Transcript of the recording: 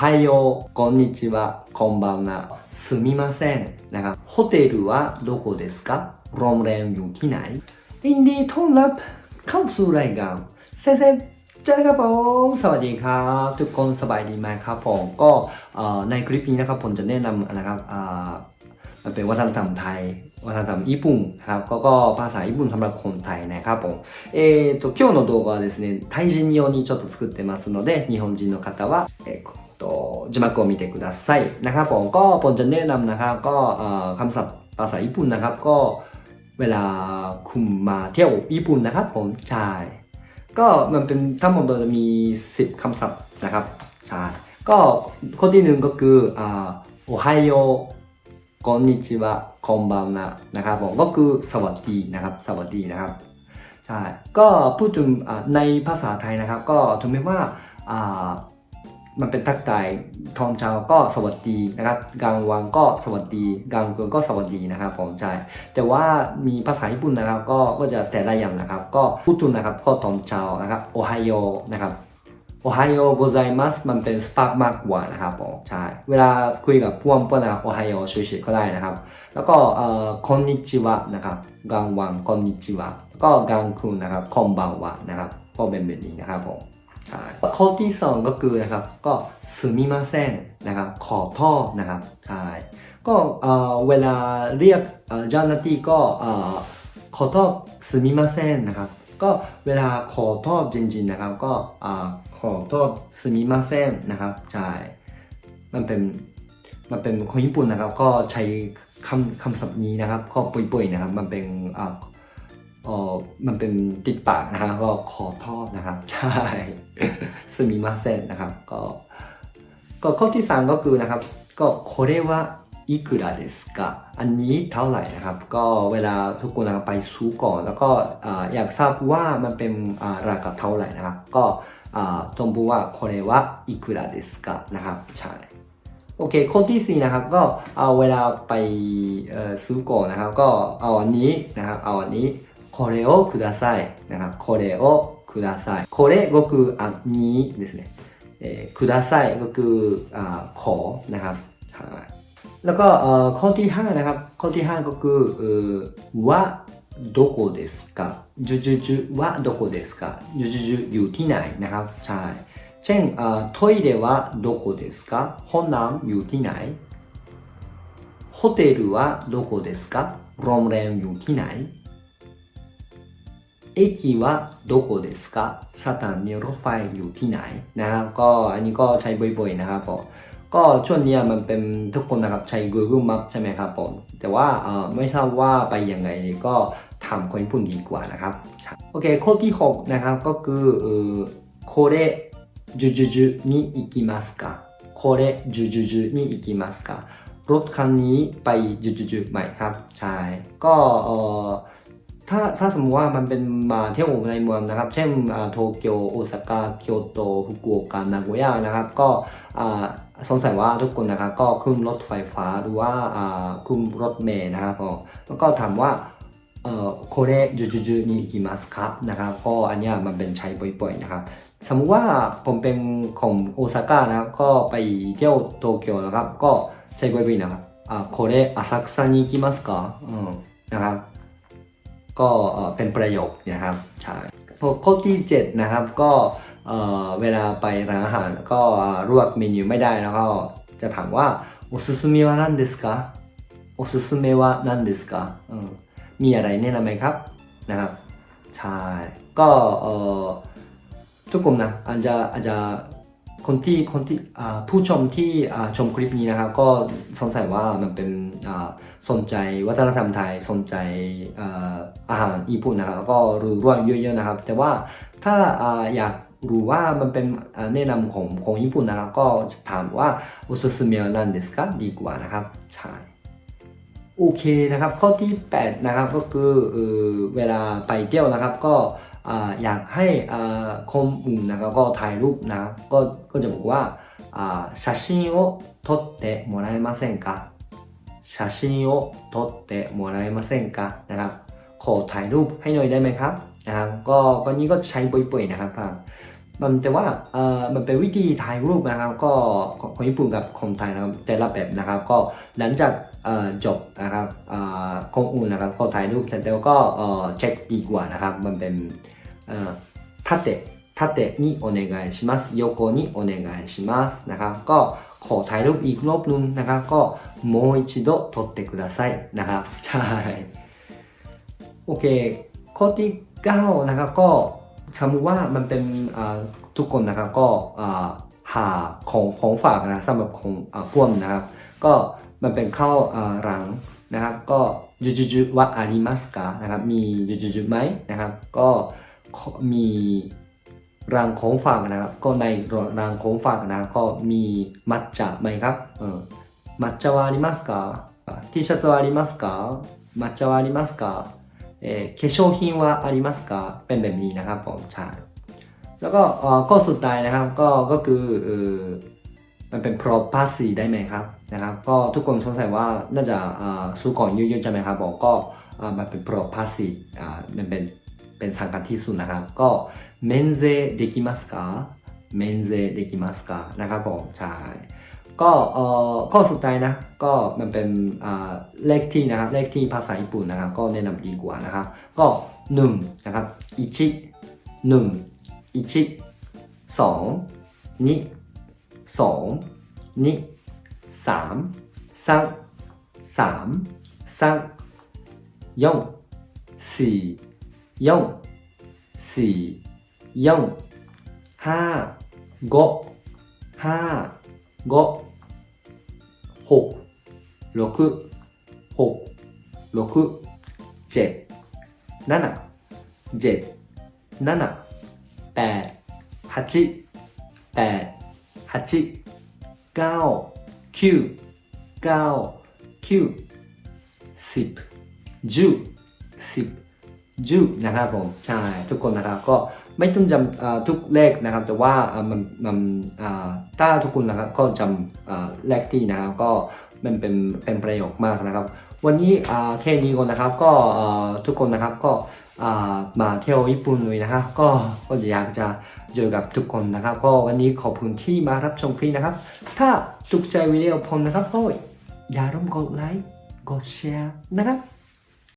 はよう、こんにちは、こんばんは。すみませんนะครับโฮเทลはどこですかโรงแรมอยู่ที่ไหนยินดีต้อนรับเข้าสู่รายการเซเซเจ้าครับผมสวัสดีครับ ทุกคนสบายดีไหมครับผมก็เอ่อในคลิปนี้นะครับผมจะแนะนำนะครับอ่า มันเป็นวัฒนธรรมไทย วัฒนธรรมญี่ปุ่นครับก็ก็ภาษาญี่ปุ่นสำหรับคนไทยนะครับผมえー、と今日の動画はですねタイ人用にちょっと作ってますので日本人の方は、えーと字幕を見てくださいนะครับผมก็ผมจะแนะนำนะครับก็เอ่อคำศัพท์ภาษาญี่ปุ่นนะครับ ก็เวลาคุณมาเที่ยวญี่ปุ่นนะครับ ผมใช่ก็มันเป็นทั้งหมดจะมี 10คำศัพท์นะครับใช่ก็ข้อที่หนึ่งก็คืออ่าโอไฮโอ กอนนิชิวะคอมบาวนะนะครับผมก็คือสวัสดีนะครับ สวัสดีนะครับ ใช่ ก็พูดถึงในภาษาไทยนะครับ ก็ถึงแม้ว่ามันเป็นทักทายทองชาวก็สวัสดีนะครับกางวังก็สวัสดีกางเกงก็สวัสดีนะครับผมใจแต่ว่ามีภาษาญี่ปุ่นนะครับ ก็ก็จะแต่ละอย่างนะครับ ก็พูดถึงนะครับก็ทองชาวนะครับโอไฮโอนะครับ โอไฮโอโกไซมัสมันเป็นสปาร์กมากกว่านะครับผมใช่เวลาคุยกับพวกเพื่อนนะครับโอไฮโอชูชิก็ได้นะครับ แล้วก็เอ่อคอนนิจิวะนะครับกลางวันคอนนิจิวะก็กลางคืนนะครับคอมบังวะนะครับก็เป็นแบบนี้นะครับผมใช่ข้อที่สองก็คือนะครับก็สึมิมาเซนนะครับขอโทษนะครับใช่ก็เอ่อเวลาเรียกเจ้าหน้าที่ก็เอ่อขอโทษสึมิมาเซนนะครับ ก็เวลาขอโทษจริงๆนะครับ ก็อ่าขอโทษすみませんนะครับใช่มันเป็น มันเป็นคนญี่ปุ่นนะครับ ก็ใช้คำคำศัพท์นี้นะครับก็ป่วยๆนะครับ มันเป็นอ่าเออมันเป็นติดปากนะครับก็ขอโทษนะครับ ใช่สมิมาเซนนะครับ ก็ ก็ข้อที่สามก็คือนะครับ ก็これは いくらですかอันนี้เท่าไหร่นะครับ ก็เวลาทุกคนนะครับไปซื้อก่อน แล้วก็อ่าอยากทราบว่ามันเป็นอ่าราคาเท่าไหร่นะครับ ก็อ่าต้องพูดว่าこれはいくらですかนะครับใช่ โอเคข้อที่สี่นะครับก็เอาเวลาไปเอ่อซื้อก่อนนะครับ ก็เอาอันนี้นะครับ เอาอันนี้これをくださいนะครับこれをくださいこれก็คืออันนี้ですねเอ่อくださいก็คืออ่าขอนะครับใช่ แล้วก็เอ่อข้อที่ห้านะครับ ข้อที่ห้าก็คือเอ่อว่าどこですかจุจุจุว่าどこですかจุจุจุอยู่ที่ไหนนะครับใช่ เช่นอ่าトイレはどこですかห้องน้ำอยู่ที่ไหนโฮเทลはどこですかโรงแรมอยู่ที่ไหน駅はどこですかสถานีรถไฟอยู่ที่ไหนนะครับก็อันนี้ก็ใช้บ่อยๆนะครับผม ก็ช่วงเนี้ยมันเป็นทุกคนนะครับใช้ Google Map ใช่ไหมครับผมแต่ว่าเอ่อไม่ทราบว่าไปยังไงก็ทำคนญี่ปุ่นดีกว่านะครับโอเคข้อที่หกนะครับก็คือเอ่อこれジュジュジュに行きますかこれジュジュジュに行きますかรถคันนี้ไปジュジュジュไหมครับใช่ก็เอ่อ ถ้าถ้าสมมติว่ามันเป็นมาเที่ยวในเมืองนะครับ เช่นโตเกียวโอซาก้าเกียวโตฟุกุโอกะนาโกย่านะครับ ก็สงสัยว่าทุกคนนะครับก็ขึ้นรถไฟฟ้าหรือว่าขึ้นรถเมล์นะครับแล้วก็ถามว่าเอ่อโคเรจูจูจูนี่กิมัสครับนะครับก็อันนี้มันเป็นใช้บ่อยๆนะครับ สมมุติว่าผมเป็นของโอซาก้านะครับก็ไปเที่ยวโตเกียวนะครับ ก็ใช้บ่อยๆนะครับอ่าโคเรอาซากุซานี่กิมัสかอืมนะครับ็เป็นประโยคนะครับใช่ข้อที่7นะครับก็เวลาไปร้านอาหารก็รวกเมนูไม่ได้แล้วก็จะถามว่าおすすめは何ですかおすすめは何ですかอซุสเめかนะอะไรแนะนำไหมครับนะครับใช่ก็ทุกคนนะอาจจะอาจจะ คนที่คนที่ผู้ชมที่ชมคลิปนี้นะครับก็สงสัยว่ามันเป็นสนใจวัฒนธรรมไทยสนใจอาอาหารญี่ปุ่นนะครับก็รู้เรื่องเยอะๆนะครับ แต่ว่าถ้าอาอยากรู้ว่ามันเป็นแนะนำของของญี่ปุ่นนะครับ ก็ถามว่าโอซุสเมะนันเดสกดีกว่านะครับใช่โอเคนะครับ ข้อที่ 8 นะครับก็คือเออเวลาไปเที่ยวนะครับก็ อ่าอยากให้อ่าคนอื่นนะครับก็ถ่ายรูปนะครับก็ก็จะบอกว่าอ่า写真を撮ってもらえませんか写真を撮ってもらえませんかนะครับขอถ่ายรูปให้หน่อยได้ไหมครับนะครับก็ก็นี้ก็ใช้บ่อยๆนะครับ มันจะว่าเอ่อมันเป็นวิธีถ่ายรูปนะครับ ก็ของคนญี่ปุ่นกับคนไทยนะครับแต่ละแบบนะครับ ก็หลังจากเอ่อจบนะครับเอ่อคนอื่นนะครับก็ถ่ายรูปเสร็จแล้วก็เอ่อเช็คดีกว่านะครับ มันเป็นเอ่อ 縦縦にお願いします横にお願いしますนะครับ ก็ขอถ่ายรูปอีกรอบนึงนะครับ ก็もう一度撮ってくださいนะครับ ใช่ โอเค ข้อที่9นะครับก็สมมติว่ามันเป็นอ่าทุกคนนะครับก็อ่าหาของของฝากนะสำหรับของอ่าพวกนะครับ ก็มันเป็นข้าวอ่าหลังนะครับ ก็จูจูจูวะอาริมัสกะนะครับ มีจูจูจูไหมนะครับ ก็ มีรังของฝากนะครับ ก็ในรังของฝากนะครับก็มีมัทฉะไหมครับเออมัทฉะはありますか T シャツはありますか抹茶はありますかเอ่อ化粧品はありますかเป็นแบบนี้นะครับผมใช่แล้วก็เอ่อข้อสุดท้ายนะครับก็ก็คือเออมันเป็น pro p a s s y ได้ไหมครับนะครับ ก็ทุกคนสงสัยว่าน่าจะอ่าซื้อของเยอะๆใช่ไหมครับผมก็อ่ามันเป็น pro p a s s y อ่ามันเป็น เป็นสำคัญที่สุดนะครับ ก็เมนเซเดกิมัสกาเมนเซเดกิมัสกานะครับผมใช่ก็เอ่อข้อสุดท้ายนะ ก็มันเป็นอ่าเลขที่นะครับ เลขที่ภาษาญี่ปุ่นนะครับ ก็แนะนำดีกว่านะครับ ก็หนึ่งนะครับอิชิหนึ่งอิชิสองนิสองนิสามซังสามซังยงสี่ ยองสี่ยองห้าโกห้า5 6 6 6 6 7 7 7 7 8 8 8 8 9 9 9 9 10 10 10 10นะครับผมใช่ทุกคนนะครับก็ไม่ต้องจำทุกเลขนะครับ แต่ว่ามันมันถ้าทุกคนนะครับก็จำเลขที่นะครับก็มันเป็นเป็นประโยชน์มากนะครับ วันนี้แค่นี้ก่อนนะครับก็ทุกคนนะครับก็มาเที่ยวญี่ปุ่นเลยนะครับ ก็ก็อยากจะเจอกับทุกคนนะครับ ก็วันนี้ขอบคุณที่มารับชมคลิปนะครับ ถ้าถูกใจวิดีโอผมนะครับก็อย่าลืมกดไลค์กดแชร์นะครับ